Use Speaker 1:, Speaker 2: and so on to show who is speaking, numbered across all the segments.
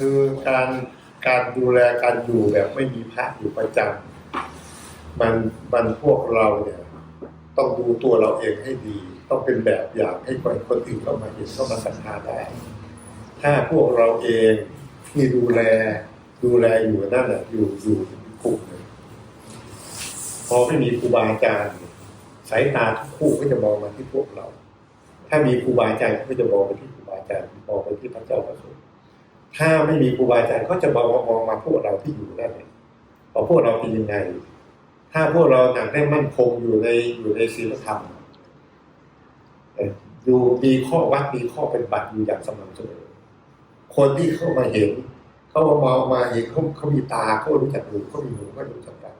Speaker 1: คือการการดูแลการอยู่แบบไม่มีพระอยู่ประจำมันมันพวกเราเนี่ย ต้องดูตัวเราเองให้ดี ต้องเป็นแบบอย่างให้คนคนอื่นเข้ามาเห็นเข้ามาศรัทธาได้ ถ้าพวกเราเองที่ดูแลดูแลอยู่นั่นแหละอยู่อยู่กลุ่มพอไม่มีครูบาอาจารย์สายตาทุกคู่ก็จะมองมาที่พวกเรา ถ้ามีครูบาอาจารย์ก็จะมองไปที่ครูบาอาจารย์มองไปที่พระเจ้าพระสงฆ์ ถ้าไม่มีครูบาอาจารย์ก็จะมองมองมาพวกเราที่อยู่นั่นเองพอพวกเราเป็นยังไง ถ้าพวกเราหนักได้มั่นคงอยู่ในอยู่ในศีลธรรมเอ่ออยู่มีข้อวัดมีข้อเป็นบัติอยู่อย่างสม่ำเสมอคนที่เข้ามาเห็น เขามามองมาเห็นเขาเขามีตาเขารู้จักหูเขามีหูเขารู้จักกัน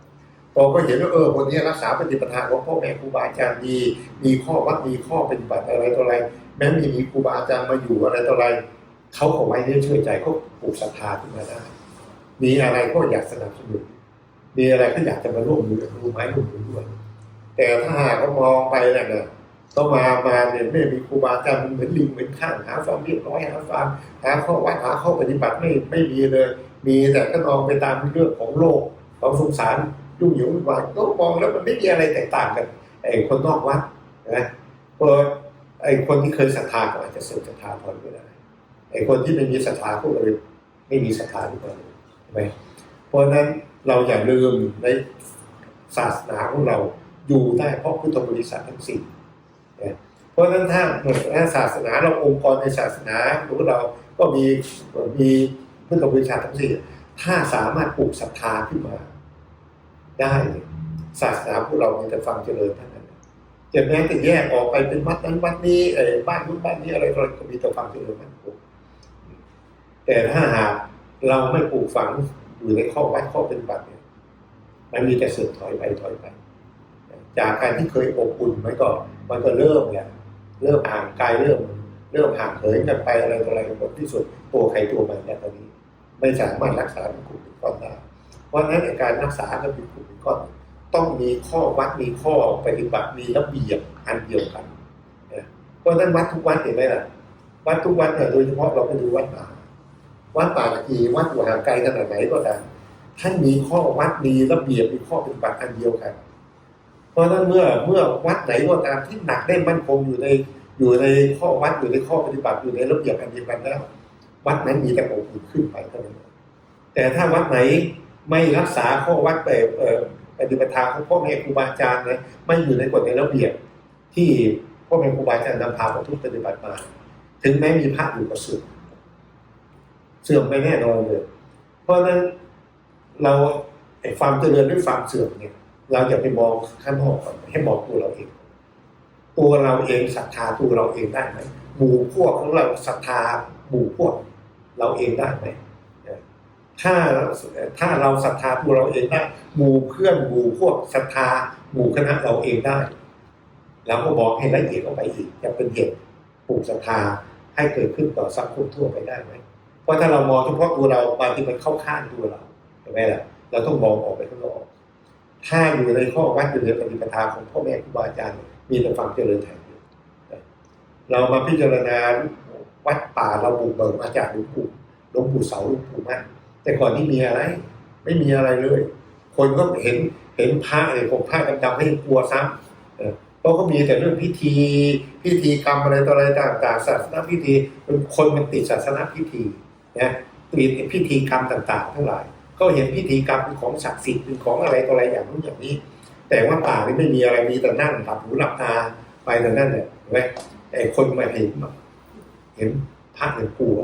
Speaker 1: พอเขาเห็นว่าเออคนนี้รักษาปฏิปทาของพ่อแม่ครูบาอาจารย์ดี มีข้อวัดมีข้อปฏิบัติอะไรต่ออะไร แม้มีมีครูบาอาจารย์มาอยู่อะไรต่ออะไร เขาก็ไว้เนื้อเชื่อใจเขาปลูกศรัทธาขึ้นมาได้ มีอะไรก็อยากสนับสนุน มีอะไรก็อยากจะมาร่วมมือร่วมไม้ร่วมมือด้วย แต่ถ้าหากเขามองไปน่ะเนี่ยต้องมา มาเนี่ยไม่มีครูบาอาจารย์มันเหมือนลิงเหมือนข้างหาความเรียบร้อยหาความหาข้อวัดหาข้อปฏิบัติไม่ไม่มีเลย มีแต่ก็มองไปตามเรื่องของโลกของสงสารยุ่งเหยิงวุ่นวายก็มองแล้วมันไม่มีอะไรแตกต่างกันไอ้คนนอกวัดนะพอไอ้คนที่เคยศรัทธาก็อาจจะเสื่อมศรัทธาพอไม่ได้ ไอ้คนที่ไม่มีศรัทธาพวกเลยไม่มีศรัทธาดีกว่าใช่ไหมเพราะฉะนั้นเราอย่าลืมในศาสนาของเราอยู่ได้เพราะพุทธบริษัททั้งสี่เพราะฉะนั้นถ้าถ้าศาสนาเราองค์กรในศาสนาของเราก็มีมีพุทธบริษัททั้งสี่ถ้าสามารถปลูกศรัทธาขึ้นมา ได้ศาสนาพวกเรามีแต่ฟังเจริญเท่านั้นจะแม้แต่แยกออกไปเป็นวัดนั้นวัดนี้เออบ้านนู้นบ้านนี้อะไรก็มีแต่ฟังเจริญมันคง แต่ถ้าหากเราไม่ปลูกฝังอยู่ในข้อวัดข้อเป็นบัติเนี่ยมันมีแต่เสื่อมถอยไปถอยไป จากการที่เคยอบอุ่นมันก็มันก็เริ่มเนี่ยเริ่มห่างไกลเริ่มเริ่มห่างเหินกันไปอะไรต่ออะไรผลที่สุดตัวใครตัวมันเนี่ยตอนนี้ ไม่สามารถรักษาเป็นกลุ่มเป็นก้อนได้เพราะฉะนั้นในการรักษาก็เป็นกลุ่มเป็นก้อนต้องมีข้อวัดมีข้อปฏิบัติมีระเบียบอันเดียวกันเพราะฉะนั้นวัดทุกวัดเห็นไหมล่ะวัดทุกวัดเนี่ยโดยเฉพาะเราไปดูวัดป่า วัดป่าตะกีวัดอยู่ห่างไกลขนาดไหนก็ตามท่านมีข้อวัดมีระเบียบมีข้อปฏิบัติอันเดียวกันเพราะฉะนั้นเมื่อเมื่อวัดไหนก็ตามที่หนักได้มั่นคงอยู่ในอยู่ในข้อวัดอยู่ในข้อปฏิบัติอยู่ในระเบียบอันเดียวกันแล้ว วัดนั้นมีแต่อบอุ่ขึ้นไปเท่านั้นแต่ถ้าวัดไหนไม่รักษาข้อวัดแต่เอ่อปฏิปทาของพ่อแม่ครูบาอาจารย์นะไม่อยู่ในกฎในระเบียบที่พ่อแม่ครูบาอาจารย์นำพาประทุกปฏิบัติมา ถึงแม้มีพระอยู่ก็สื่อม เสื่อมไปแน่นอนเลย เพราะฉะนั้นเราไอ้ความเจริญด้วยความเสื่อมเนี่ย เราอย่าไปมองข้างนอกก่อนให้มองตัวเราเอง ตัวเราเองศรัทธาตัวเราเองได้ไหมหมู่พวกของเราศรัทธาหมู่พวก เราเองได้ไหมถ้าถ้าเราศรัทธาตัวเราเองได้หมู่เพื่อนหมู่พวกศรัทธาหมู่คณะเราเองได้เราก็บอกให้ละเอียดเข้าไปอีกจะเป็นเหตุปลูกศรัทธาให้เกิดขึ้นต่อสังคมทั่วไปได้ไหม ราะถ้าเรามองเฉพาะตัวเราบางทีมันเข้าข้างตัวเราใช่ไหมล่ะเราต้องมองออกไปข้างนอกถ้าอยู่ในข้อวัดอยู่ในปฏิปทาของพ่อแม่ครูบาอาจารย์ มีแต่ความเจริญแทนเดียวเรามาพิจารณาวัดป่าเราบุกเบิกมาจากหลวงปู่หลวงปู่เสาหลวงปู่มั่นแต่ก่อนที่มีอะไร ไม่มีอะไรเลย คนก็เห็นเห็นพระเห็นผมพระดำๆให้กลัวซ้ำเออเพราะก็มีแต่เรื่องพิธี พิธีกรรมอะไรต่ออะไรต่างๆศาสนาพิธีคนมันติดศาสนาพิธี นะติดพิธีกรรมต่าง ๆ ทั้งหลาย ก็เห็นพิธีกรรมเป็นของศักดิ์สิทธิ์เป็นของอะไรต่ออะไรอย่างนู้นอย่างนี้ แต่ว่าป่านี่ไม่มีอะไรมีแต่นั่งหลับหูหลับตาไปแต่นั่นแหละเห็นไหมไอ้คนมาเห็นเห็นพระเห็นกลัว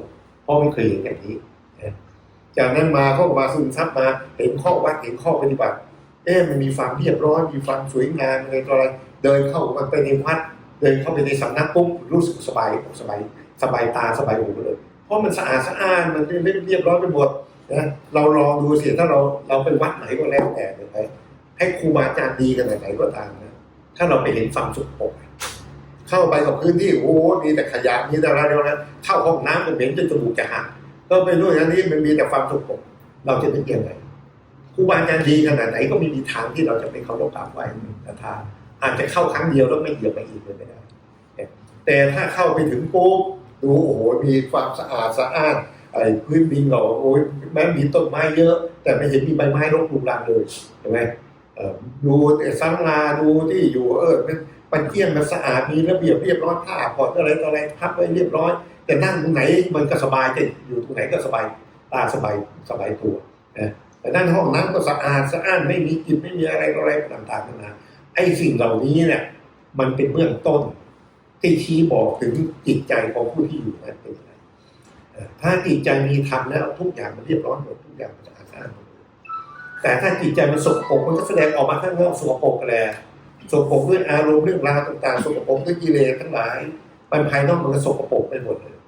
Speaker 1: เพราะไม่เคยเห็นอย่างนี้จากนั้นมาเขาก็มาซึมซับมาเห็นข้อวัดเห็นข้อปฏิบัติ เอ๊ะมันมีความเรียบร้อยมีความสวยงามอะไรต่ออะไร เดินเข้ามาไปในวัด เดินเข้าไปในสำนักปุ๊บรู้สึกสบายสบายสบายตาสบายหูเลย เพราะมันสะอาดสะอ้านมันเรียบร้อยไปหมดนะเราลองดูสิถ้าเราเราไปวัดไหนก็แล้วแต่เลยไปให้ครูบาอาจารย์ดีกันไหนก็ตามนะถ้าเราไปเห็นความสุขปกเข้าไปกับพื้นที่โอ้โหมีแต่ขยะมีแต่อะไรแล้วนะเข้าห้องน้ำมันเหม็นจนจมูกจะหักก็ไปด้วยอันนี้มันมีแต่ความสุขปกเราจะนึกยังไงครูบาอาจารย์ดีขนาดไหนก็ไม่มีทางที่เราจะไปเคารพกราบไหว้ศรัทธาอาจจะเข้าครั้งเดียวแล้วไม่เหยียบไปอีกเลยไม่ได้แต่ถ้าเข้าไปถึงปุ๊บ ดูโอ้โหมีความสะอาดสะอ้านไอ้พื้นดินเราโอ้ยแม้มีต้นไม้เยอะ แต่ไม่เห็นมีใบไม้รกรุงรังเลยเห็นไหมดูแต่สังลาดูที่อยู่เออมันมันเที่ยงมันสะอาดมีระเบียบเรียบร้อยผ้าผ่อนอะไรต่ออะไรพับไว้เรียบร้อย แต่นั่งตรงไหนมันก็สบายจะอยู่ตรงไหนก็สบายตาสบายสบายตัวนะแต่นั่นห้องน้ำก็สะอาดสะอ้านไม่มีกลิ่นไม่มีอะไรออะไรต่างๆนานาไอ้สิ่งเหล่านี้เนี่ยมันเป็นเบื้องต้น ที่ชี้บอกถึงจิตใจของผู้ที่อยู่นั้นเป็นยังไงถ้าจิตใจมีธรรมแล้วทุกอย่างมันเรียบร้อยหมดทุกอย่างมันจะอาสาหมดเลยแต่ถ้าจิตใจมันสกปรกมันก็แสดงออกมาข้างนอกสกปรกกันแหละสกปรกด้วยอารมณ์เรื่องราวต่างๆสกปรกด้วยกิเลสทั้งหลายมันภายนอกมันก็สกปรกไปหมดเลย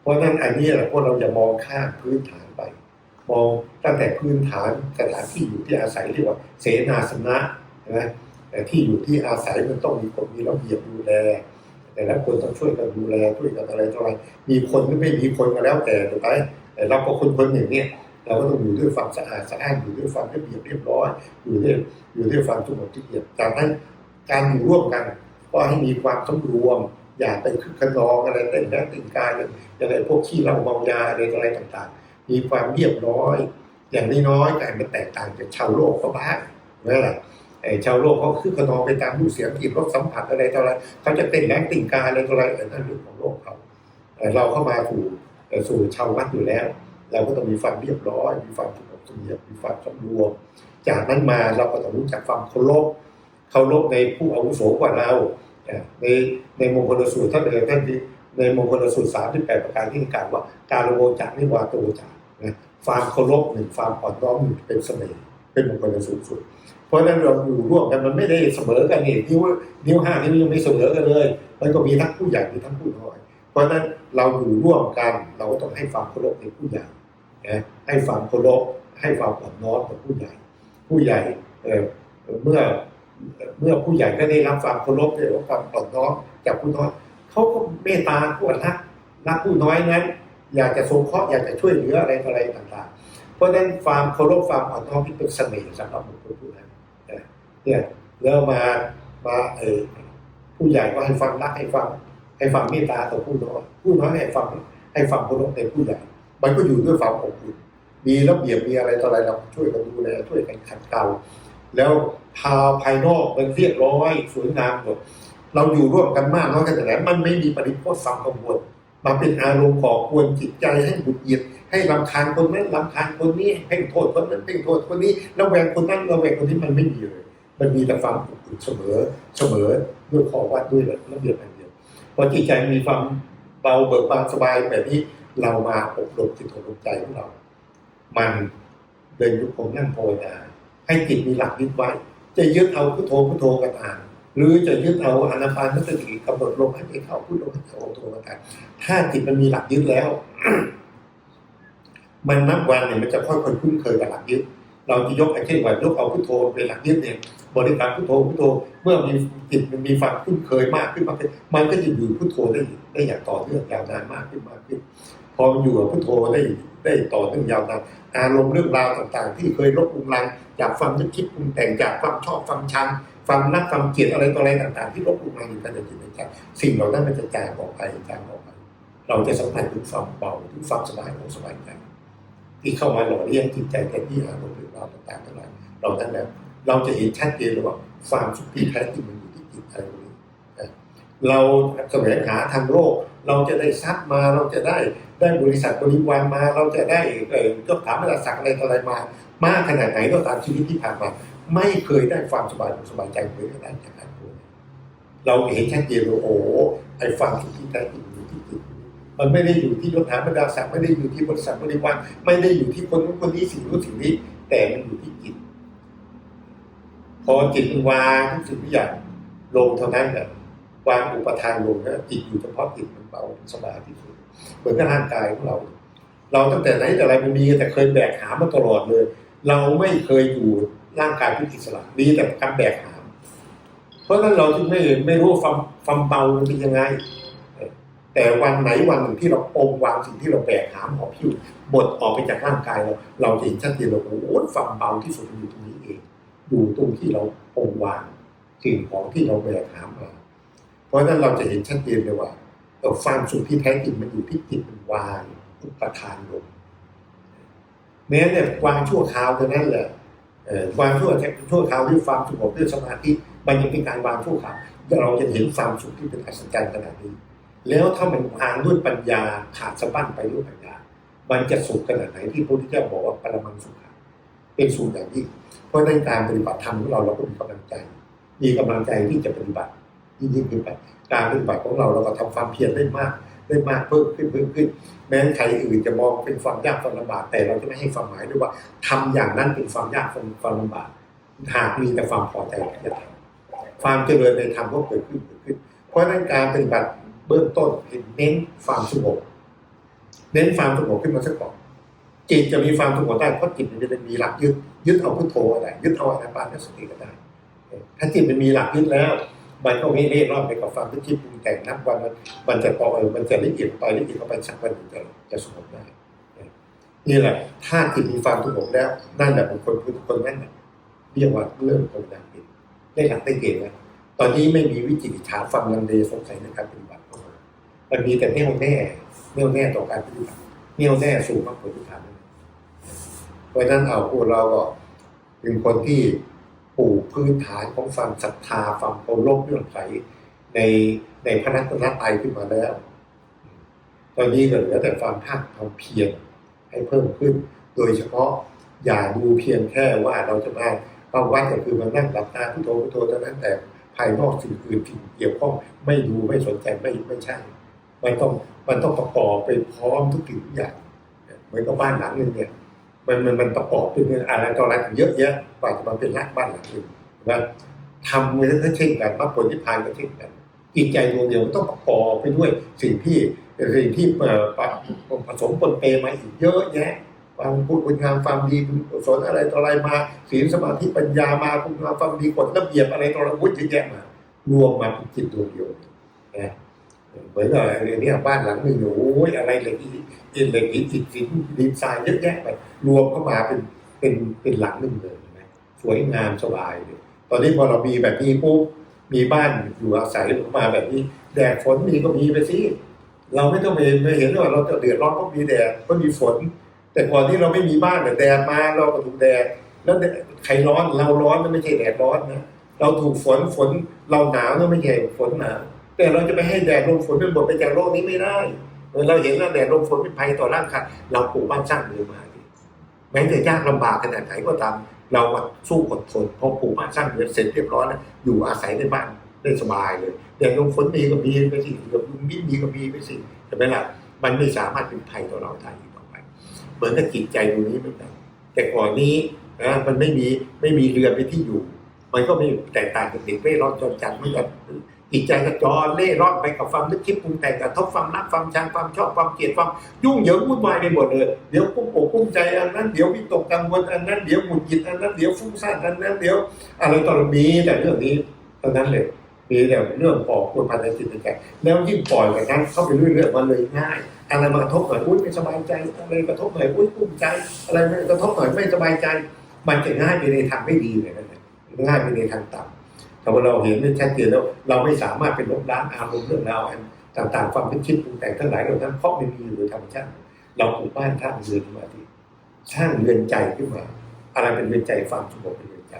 Speaker 1: เพราะนั้นอันนี้แหละพวกเราอย่ามองข้ามพื้นฐานไป มองตั้งแต่พื้นฐานสถานที่อยู่ที่อาศัยเรียกว่า เสนาสนะใช่ไหมแต่ที่อยู่ที่อาศัยมันต้องมีคนมีระเบียบดูแล แต่ละคนต้องช่วยกันดูแลช่วยกันอะไรต่ออะไรมีคนหรือไม่มีคนก็แล้วแต่ถูกไหมแต่เราก็คนคนหนึ่งเนี่ยเราก็ต้องอยู่ด้วยความสะอาดสะอ้านอยู่ด้วยความระเบียบเรียบร้อยอยู่ด้วยอยู่ด้วยความสงบที่เกียรติจากนั้นการอยู่ร่วมกัน ก็ให้มีความสำรวม อย่าไปคึกขนองอะไรแต่งแรงแต่งกายอย่างไรพวกขี้เล้าเมายาอะไรต่อะไรต่างๆ มีความเรียบร้อย อย่างน้อยๆการมันแตกต่างจากชาวโลกเขาบ้างนั่นแหละ ชาวโลกเขาคึกขนองไปตามรูเสียงกลิ่นรสสัมผัสอะไรต่ออะไรเขาจะเต้นแรงติ่งกาอะไรต่ออะไรเออนั่นเรื่องของโลกเขาเราเข้ามาสู่สู่ชาววัดอยู่แล้ว เราก็ต้องมีความเรียบร้อย มีความสงบเสงี่ยมมีความสำรวม จากนั้นมาเราก็ต้องรู้จักความเคารพเคารพในผู้อาวุโสกว่าเราในในมงคลสูตรท่านเอ่ยท่านที่ในมงคลสูตรสามที่แปดประการที่กล่าวว่าการโวจักนิวาโตจักนะความเคารพหนึ่งความอ่อนน้อมหนึ่งเป็นเสน่ห์เป็นมงคลสูตรสุด เพราะนั้นเราอยู่ร่วมกันมันไม่ได้เสมอกันนี่นิ้วนิ้วห้านิ้วยังไม่เสมอกันเลยมันก็มีทั้งผู้ใหญ่มีทั้งผู้น้อย เพราะนั้นเราอยู่ร่วมกันเราก็ต้องให้ความเคารพในผู้ใหญ่นะให้ความเคารพให้ความอ่อนน้อมกับผู้ใหญ่ ผู้ใหญ่เออเมื่อเมื่อผู้ใหญ่ก็ได้รับความเคารพได้รับความอ่อนน้อมจากผู้น้อยเขาก็เมตตาผู้รักรักผู้น้อยนั้น อยากจะสงเคราะห์อยากจะช่วยเหลืออะไรต่อะไรต่างๆ เพราะฉะนั้นความเคารพความอ่อนน้อมที่เป็นเสน่ห์สำหรับบุคคลผู้นั้น เนี่ยแล้วมามาเออผู้ใหญ่ก็ให้ฟังรักให้ฟังให้ฟังเมตตาต่อผู้น้อยผู้น้อยให้ฟังให้ฟังเคารพในผู้ใหญ่ มันก็อยู่ด้วยความอบอุ่นมีระเบียบมีอะไรต่ออะไรเราช่วยกันดูแลช่วยกันขัดเกลาแล้วภาภายนอกมันเรียบร้อยสวยงามหมดเราอยู่ร่วมกันมากน้อยแค่ไหนมันไม่มีปริพจน์สังกังวลมาเป็นอารมณ์ก่อกวนจิตใจให้บุดหยิดให้รำคาญคนนั้นรำคาญคนนี้ให้โทษคนนั้นให้โทษคนนี้แล้วแวงคนนั้นแล้วแวงคนนี้มันไม่มีเลย มันมีแต่ความอบอุ่นเสมอเสมอด้วยข้อวัดด้วยระเบียบอันเดียวพอจิตใจมีความเบาเบิกบานสบายแบบนี้เรามาอบรมจิตอบรมใจของเรา มันเดินยุคผมนั่งภาวนาให้จิตมีหลักยึดไว้ จะยึดเอาพุทโธพุทโธกันอ่านหรือจะยึดเอาอนาปานสติกำหนดลมให้ใจเข้าพุทโธพุทโธพุทโธกันอ่านถ้าจิตมันมีหลักยึดแล้ว มันนับวันเนี่ยมันจะค่อยๆคุ้นเคยกับหลักยึด เราจะยกไอ้เช่นว่ายกเอาพุทโธเป็นหลักยึดเนี่ยบริกรรมพุทโธพุทโธเมื่อมีจิตมันมีความคุ้นเคยมากขึ้นมากขึ้นมันก็จะอยู่พุทโธได้ได้อย่างต่อเนื่องยาวนานมากขึ้นมากขึ้น พอมันอยู่กับพุทโธได้ได้ต่อเนื่องยาวนานอารมณ์เรื่องราวต่างๆ ที่เคยลบลุงลังจากความนึกคิดปรุงแต่งจากความชอบความชังความรักความเกียดอะไรต่ออะไรต่าง ๆ ที่ลบลุงลังอยู่ภายในจิตในใจสิ่งเหล่านั้นมันจะจางออกไปจางออกไป เราจะสัมผัสถึงความเบาถึงความสบายของสบายใจ ที่เข้ามาหล่อเลี้ยงจิตใจแทนที่อารมณ์เรื่องราต่างๆทั้งหลายเรานั้นแล้วเราจะเห็นชัดเจนเลยว่าความสุขที่แท้จริงมันอยู่ที่จิตอะไรตรงนี้เราแสวงหาทางโลก เราจะได้ทรัพย์มาเราจะได้ได้บริษัทบริวารมา เราจะได้เอ่อยศถาบรรดาศักดิ์อะไรต่ออะไรมามากขนาดไหนก็ตามชีวิตที่ผ่านมา ไม่เคยได้ความสบายสบายใจเลยได้จากการตัวเราเห็นชัดเจนว่าโอ้ไอ้ความสุขที่แท้จริงอยู่ที่จิต มันไม่ได้อยู่ที่ยศถาบรรดาศักดิ์ไม่ได้อยู่ที่บริษัทบริวารไม่ได้อยู่ที่คนนู้นคนนี้สิ่งนู้นสิ่งนี้ แต่มันอยู่ที่จิต พอจิตวางทุกสิ่งทุกอย่างลงเท่านั้นแหละวางอุปทานลงนะจิตอยู่เฉพาะจิตมันเบาสบายที่สุดเหมือนกับร่างกายของเรา เราตั้งแต่ไหนแต่ไรมันมีแต่เคยแบกหามมาตลอดเลย เราไม่เคยอยู่ร่างกายที่อิสระมีแต่การแบกหาม เพราะฉะนั้นเราจึงไม่ไม่รู้ว่าความความเบาเป็นยังไง แต่วันไหนวันหนึ่งที่เราอมวางสิ่งที่เราแบกหามหอบหิ้วบดออกไปจากร่างกายเรา เราจะเห็นชัดเจนเลยโอ้โหความเบาที่สุดอยู่ตรงนี้เองอยู่ตรงที่เราอมวางสิ่งของที่เราแบกหามมา เพราะฉะนั้นเราจะเห็นชัดเจนเลยว่าเออความสุขที่แท้จริงมันอยู่ที่จิตมันวางอุปทานลงแม้เนี่ยวางชั่วคราวเท่านั้นแหละเออวางชั่วชั่วคราวด้วยความสงบด้วยสมาธิมันยังเป็นการวางชั่วคราวเราจะเห็นความสุขที่เป็นอัศจรรย์ขนาดนี้ แล้วถ้ามันวางด้วยปัญญาขาดสะบั้นไปด้วยปัญญา มันจะสุขขนาดไหนที่พระพุทธเจ้าบอกว่าปรมังสุขเป็นสูตรอย่างยิ่งเพราะในการปฏิบัติธรรมของเราเราก็มีกำลังใจ มีกำลังใจที่จะปฏิบัติยิ่งยิ่งขึ้นไปการปฏิบัติของเราเราก็ทำความเพียรได้มากได้มากเพิ่มขึ้นเพิ่มขึ้น แม้ใครอื่นจะมองเป็นความยากความลำบากแต่เราจะไม่ให้ความหมายด้วยว่าทำอย่างนั้นเป็นความยากความลำบากหากมีแต่ความพอใจจะทำความเจริญในธรรมก็เกิดขึ้นเกิดขึ้น เพราะฉะนั้นการปฏิบัติ เบื้องต้นเน้นความสงบเน้นความสงบขึ้นมาสักก่อนจิตจะมีความสงบได้เพราะจิตมันจะมีหลักยึดยึดเอาพุทโธก็ได้ยึดเอาอนาปานสติก็ได้ถ้าจิตมันมีหลักยึดแล้ว มันก็ไม่เล่ร่อนไปกับความคิดปรุงแต่งนับวันมันมันจะต่อเออมันจะละเอียดไปละเอียดเข้าไปสักวันหนึ่งจะจะสงบได้นี่แหละ ถ้าจิตมีความสงบแล้วนั่นแหละบุคคลคือคนนั้นเรียกว่าเริ่มภาวนาเป็นได้หลักได้เกณฑ์แล้ว ตอนนี้ไม่มีวิจิตรฉานฟังลังเลสงสัยในการปฏิบัติของเรามันมีแต่แน่วแน่แน่วแน่ต่อการปฏิบัติแน่วแน่สู่มรรคผลนิพพานนั่นเองเพราะนั้นเอาพวกเราก็เป็นคนที่ปลูกพื้นฐานของความศรัทธาความเคารพเรื่องใสในในพระรัตนตรัยขึ้นมาแล้ว ตอนนี้เหลือแต่ความภาคความเพียรให้เพิ่มขึ้น โดยเฉพาะอย่าดูเพียงแค่ว่าเราจะมาเข้าวัดก็คือมานั่งหลับตาพุทโธพุทโธเท่านั้นแต่ ภายนอกสิ่งอื่นที่เกี่ยวข้องไม่ดูไม่สนใจไม่ไม่ใช่ มันต้องมันต้องประกอบไปพร้อมทุกสิ่งทุกอย่างเหมือนกับบ้านหลังหนึ่งเนี่ยมันมันมันประกอบด้วยอะไรต่ออะไรเยอะแยะกว่าจะมาเป็นรักบ้านหลังหนึ่งนะทำเลยก็เช่นกันมรรคผลนิพพานก็เช่นกันจิตใจดวงเดียวต้องประกอบไปด้วยสิ่งที่สิ่งที่ผสมปนเปมาอีกเยอะแยะ ความพูดคุณงามความดีคุณกุศลอะไรต่ออะไรมาศีลสมาธิปัญญามาคุณงามความดีกฎระเบียบอะไรต่ออะไรวุ้ยเยอะแยะมารวมมาเป็นจิตดวงเดียวนะเหมือนกับอะไรเนี่ยบ้านหลังหนึ่งโอ้ยอะไรเหล็กอีอินเหล็กอีอิฐสินดินทรายเยอะแยะไปรวมเข้ามาเป็นเป็นเป็นหลังหนึ่งเลยนะสวยงามสบายเลยตอนนี้พอเรามีแบบนี้ปุ๊บมีบ้านอยู่อาศัยมาแบบนี้ แดดฝนมีก็มีไปสิเราไม่ต้องไปไปเห็นว่าเราจะเดือดร้อนเพราะมีแดดเพราะมีฝน แต่ก่อนที่เราไม่มีบ้านแต่แดดมาเราก็ถูกแดดแล้วใครร้อนเราร้อนนั่นไม่ใช่แดดร้อนนะเราถูกฝนฝนเราหนาวนั่นไม่ใช่ฝนหนาวแต่เราจะไปให้แดดลมฝนเป็นบทไปจากโลกนี้ไม่ได้เราเห็นแล้วแดดลมฝนเป็นภัยต่อร่างกายเราปลูกบ้านสร้างเรือนมาแม้จะยากลำบากขนาดไหนก็ตามเราสู้อดทนพอปลูกบ้านสร้างเรือนเสร็จเรียบร้อยแล้วอยู่อาศัยในบ้านได้สบายเลยแดดลมฝนมีก็มีไปสิกับยุงบินมีก็มีไปสิใช่ไหมล่ะมันไม่สามารถเป็นภัยต่อเราได้ มือนกับจิตใจตรงนี้เหมือนกันแต่ก่อนนี้นะมันไม่มีไม่มีเรือไปที่อยู่ มันก็ไม่แตกต่างจากเด็กเร่ร่อนจนจัดเหมือนกันจิตใจกระจรเล่ร่อนไปกับความนึกคิดปรุงแต่งกระทบความรักความชังความชอบความเกลียดความยุ่งเหยิงวุ่นวายไปหมดเลยเดี๋ยวกุ้มอกกุ้มใจอันนั้นเดี๋ยววิตกกังวลอันนั้นเดี๋ยวหงุดหงิดอันนั้นเดี๋ยวฟุ้งซ่านอันนั้นเดี๋ยวอะไรต่อไมีแต่เรื่องนี้เท่านั้นเลยมีแต่เรื่องปอกควรภายในจิตใจแล้วยิ่งปล่อยแบบนั้นเข้าไปเรื่อยๆมันเลยง่าย อะไรมากระทบหน่อยอุ้ยไม่สบายใจอะไรกระทบหน่อยอุ้ยกุ้มใจ อะไรม่กระทบหน่อยไม่สบายใจ มันจะง่ายไปในทางไม่ดีเลยนะง่ายไปในทางต่ำแต่ว่าเราเห็นได้ชัดเจนแล้ว เราไม่สามารถเป็นลบล้างอารมณ์เรื่องราวอันต่างๆ ความคิดคิดปรุงแต่งทั้งหลายเหล่านั้นเพราะมันมีอยู่โดยธรรมชาติเราปลูกบ้านสร้างเรือนมาที่สร้างเรือนใจขึ้นมา อะไรเป็นเรือนใจความสงบเป็นเรือนใจ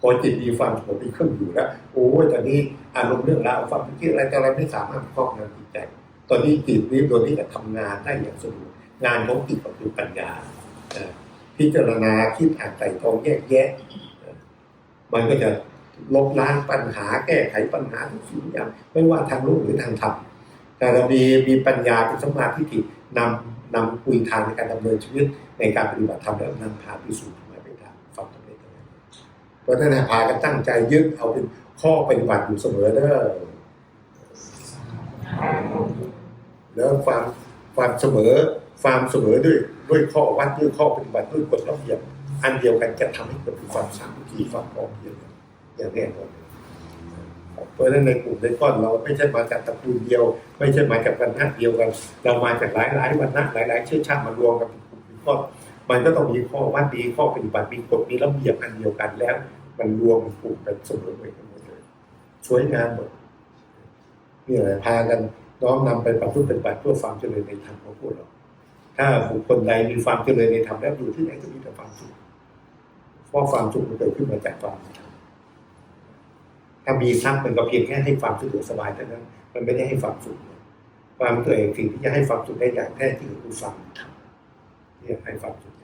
Speaker 1: พอจิตมีความสงบเป็นเครื่องอยู่แล้วโอ้ยตอนนี้อารมณ์เรื่องราวความคิดอะไรต่อะไรไม่สามารถครอบงำจิตใจ ตอนนี้จิตนี้ตัวนี้จะทำงานได้อย่างสะดวกงานของจิตก็คือปัญญาพิจารณาคิดอ่านไต่ตรองแยกแยะ มันก็จะลบล้างปัญหาแก้ไขปัญหาทุกสิ่งอย่างไม่ว่าทางรู้หรือทางธรรมแต่เรามีมีปัญญาเป็นสมาธิที่นำนำคุยทางในการดำเนินชีวิตในการปฏิบัติธรรมแล้วนำพาไปสู่มาเป็นทางความสำเร็จนั้เพราะฉะนั้นพากันตั้งใจยึดเอาเป็นข้อปฏิบัติอยู่เสมอเด้อ แล้วความความเสมอความเสมอด้วยด้วยข้อวัดด้วยข้อปฏิบัติด้วยกฎระเบียบอันเดียวกันจะทำให้เกิดความสามัคคีความพร้อมเพรียงอย่างแน่นอนเพราะฉะนั้นในกลุ่มในก้อนเราไม่ใช่มาจากตระกูลเดียว ไม่ใช่มาจากวรรณะเดียวกัน เรามาจากหลายหลายวรรณะหลายหลายเชื้อชาติมารวมกันเป็นกลุ่มเป็นก้อนมันก็ต้องมีข้อวัดดีข้อปฏิบัติมีกฎมีระเบียบอันเดียวกันแล้ว มันรวมกลุ่มกันเสมอเหมือนกันหมดเลยสวยงามหมดนี่แหละพากัน น้อมนำไปประพฤติปฏิบัติเพื่อความเจริญในธรรมของพวกเรา ถ้าบุคคลใดมีความเจริญในธรรมแล้วอยู่ที่ไหนก็มีแต่ความสุขเพราะความสุขมันเกิดขึ้นมาจากความธรรมถ้ามีทรัพย์มันก็เพียงแค่ให้ความสะดวกสบายเท่านั้น มันไม่ได้ให้ความสุขความตัวเองสิ่งที่จะให้ความสุขได้อย่างแท้จริงคือความธรรมที่จะให้ความสุข